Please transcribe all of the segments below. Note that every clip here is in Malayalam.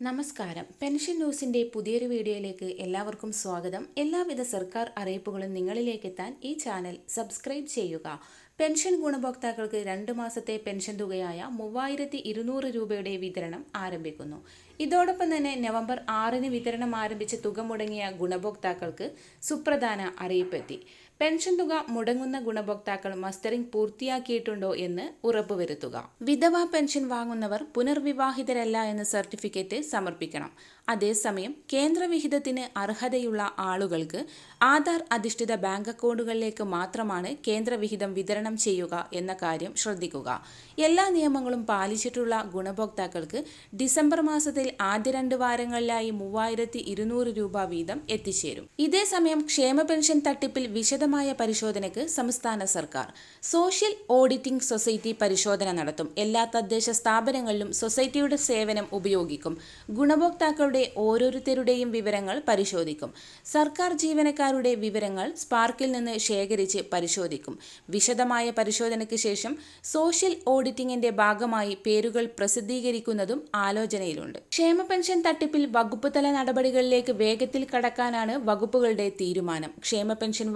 നമസ്കാരം. പെൻഷൻ ന്യൂസിന്റെ പുതിയൊരു വീഡിയോയിലേക്ക് എല്ലാവർക്കും സ്വാഗതം. എല്ലാവിധ സർക്കാർ അറിയിപ്പുകളും നിങ്ങളിലേക്ക് എത്താൻ ഈ ചാനൽ സബ്സ്ക്രൈബ് ചെയ്യുക. പെൻഷൻ ഗുണഭോക്താക്കൾക്ക് രണ്ട് മാസത്തെ പെൻഷൻ തുകയായ മൂവായിരത്തി ഇരുന്നൂറ് രൂപയുടെ വിതരണം ആരംഭിക്കുന്നു. ഇതോടൊപ്പം തന്നെ നവംബർ ആറിന് വിതരണം ആരംഭിച്ച തുക മുടങ്ങിയ ഗുണഭോക്താക്കൾക്ക് സുപ്രധാന അറിയിപ്പെത്തി. പെൻഷൻ തുക മുടങ്ങുന്ന ഗുണഭോക്താക്കൾ മസ്റ്ററിംഗ് പൂർത്തിയാക്കിയിട്ടുണ്ടോ എന്ന് ഉറപ്പുവരുത്തുക. വിധവാ പെൻഷൻ വാങ്ങുന്നവർ പുനർവിവാഹിതരല്ല എന്ന സർട്ടിഫിക്കറ്റ് സമർപ്പിക്കണം. അതേസമയം കേന്ദ്രവിഹിതത്തിന് അർഹതയുള്ള ആളുകൾക്ക് ആധാർ അധിഷ്ഠിത ബാങ്ക് അക്കൗണ്ടുകളിലേക്ക് മാത്രമാണ് കേന്ദ്രവിഹിതം വിതരണം ചെയ്യുക എന്ന കാര്യം ശ്രദ്ധിക്കുക. എല്ലാ നിയമങ്ങളും പാലിച്ചിട്ടുള്ള ഗുണഭോക്താക്കൾക്ക് ഡിസംബർ മാസത്തിൽ ആദ്യ രണ്ട് വാരങ്ങളിലായി മൂവായിരത്തി രൂപ വീതം എത്തിച്ചേരും. ഇതേസമയം ക്ഷേമ പെൻഷൻ തട്ടിപ്പിൽ വിശദമായ പരിശോധനയ്ക്ക് സംസ്ഥാന സർക്കാർ. സോഷ്യൽ ഓഡിറ്റിംഗ് സൊസൈറ്റി പരിശോധന നടത്തും. എല്ലാ തദ്ദേശ സ്ഥാപനങ്ങളിലും സൊസൈറ്റിയുടെ സേവനം ഉപയോഗിക്കും. ഗുണഭോക്താക്കളുടെ ഓരോരുത്തരുടെയും വിവരങ്ങൾ പരിശോധിക്കും. സർക്കാർ ജീവനക്കാരുടെ വിവരങ്ങൾ സ്പാർക്കിൽ നിന്ന് ശേഖരിച്ച് പരിശോധിക്കും. വിശദമായ പരിശോധനയ്ക്ക് ശേഷം സോഷ്യൽ ഓഡിറ്റിംഗിന്റെ ഭാഗമായി പേരുകൾ പ്രസിദ്ധീകരിക്കുന്നതും ആലോചനയിലുണ്ട്. ക്ഷേമ പെൻഷൻ തട്ടിപ്പിൽ വകുപ്പ് തല നടപടികളിലേക്ക് വേഗത്തിൽ കടക്കാനാണ് വകുപ്പുകളുടെ തീരുമാനം. ക്ഷേമ പെൻഷൻ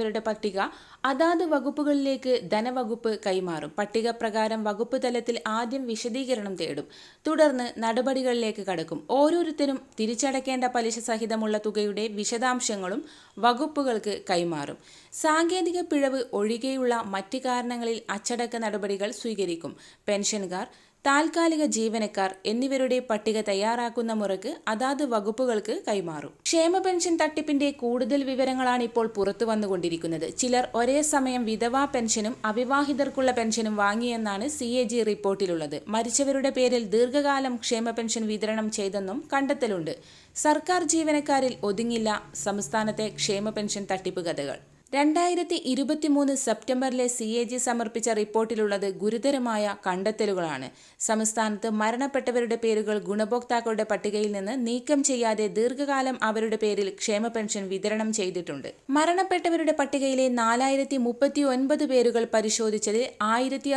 വാങ്ങുന്നവരുടെ പട്ടിക അതാത് വകുപ്പുകളിലേക്ക് ധനവകുപ്പ് കൈമാറും. പട്ടിക പ്രകാരം വകുപ്പ് തലത്തിൽ ആദ്യം വിശദീകരണം തേടും. തുടർന്ന് നടപടികളിലേക്ക് കടക്കും. ഓരോരുത്തരും തിരിച്ചടയ്ക്കേണ്ട പലിശ സഹിതമുള്ള തുകയുടെ വിശദാംശങ്ങളും വകുപ്പുകൾക്ക് കൈമാറും. സാങ്കേതിക പിഴവ് ഒഴികെയുള്ള മറ്റ് കാരണങ്ങളിൽ അച്ചടക്ക നടപടികൾ സ്വീകരിക്കും. പെൻഷൻകാർ താൽക്കാലിക ജീവനക്കാർ എന്നിവരുടെ പട്ടിക തയ്യാറാക്കുന്ന മുറയ്ക്ക് അതാത് വകുപ്പുകൾക്ക് കൈമാറും. ക്ഷേമ പെൻഷൻ തട്ടിപ്പിന്റെ കൂടുതൽ വിവരങ്ങളാണ് ഇപ്പോൾ പുറത്തു വന്നുകൊണ്ടിരിക്കുന്നത്. ചിലർ ഒരേ സമയം വിധവാ പെൻഷനും അവിവാഹിതർക്കുള്ള പെൻഷനും വാങ്ങിയെന്നാണ് സി എ ജി റിപ്പോർട്ടിലുള്ളത്. മരിച്ചവരുടെ പേരിൽ ദീർഘകാലം ക്ഷേമ പെൻഷൻ വിതരണം ചെയ്തെന്നും കണ്ടെത്തലുണ്ട്. സർക്കാർ ജീവനക്കാരിൽ ഒതുങ്ങില്ല സംസ്ഥാനത്തെ ക്ഷേമ പെൻഷൻ തട്ടിപ്പ് കഥകൾ. രണ്ടായിരത്തി ഇരുപത്തിമൂന്ന് സെപ്റ്റംബറിലെ സി എ ജി സമർപ്പിച്ച റിപ്പോർട്ടിലുള്ളത് ഗുരുതരമായ കണ്ടെത്തലുകളാണ്. സംസ്ഥാനത്ത് മരണപ്പെട്ടവരുടെ പേരുകൾ ഗുണഭോക്താക്കളുടെ പട്ടികയിൽ നിന്ന് നീക്കം ചെയ്യാതെ ദീർഘകാലം അവരുടെ പേരിൽ ക്ഷേമ പെൻഷൻ വിതരണം ചെയ്തിട്ടുണ്ട്. മരണപ്പെട്ടവരുടെ പട്ടികയിലെ നാലായിരത്തി മുപ്പത്തി ഒൻപത് പേരുകൾ പരിശോധിച്ചതിൽ ആയിരത്തി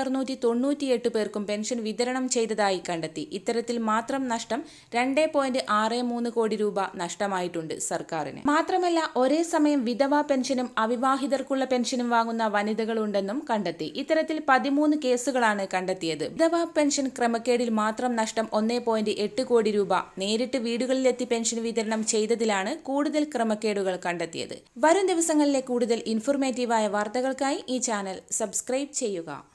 തൊണ്ണൂറ്റിയെട്ട് പേർക്കും പെൻഷൻ വിതരണം ചെയ്തതായി കണ്ടെത്തി. ഇത്തരത്തിൽ മാത്രം നഷ്ടം രണ്ട് പോയിന്റ് ആറ് മൂന്ന് കോടി രൂപ നഷ്ടമായിട്ടുണ്ട് സർക്കാരിന്. മാത്രമല്ല ഒരേ സമയം വിധവാ പെൻഷനും അവിവാഹിതർക്കുള്ള പെൻഷനും വാങ്ങുന്ന വനിതകളുണ്ടെന്നും കണ്ടെത്തി. ഇത്തരത്തിൽ പതിമൂന്ന് കേസുകളാണ് കണ്ടെത്തിയത്. വിധവാ പെൻഷൻ ക്രമക്കേടിൽ മാത്രം നഷ്ടം ഒന്നേ പോയിന്റ് എട്ട് കോടി രൂപ. നേരിട്ട് വീടുകളിലെത്തി പെൻഷൻ വിതരണം ചെയ്തതിലാണ് കൂടുതൽ ക്രമക്കേടുകൾ കണ്ടെത്തിയത്. വരും ദിവസങ്ങളിലെ കൂടുതൽ ഇൻഫോർമേറ്റീവായ വാർത്തകൾക്കായി ഈ ചാനൽ സബ്സ്ക്രൈബ് ചെയ്യുക.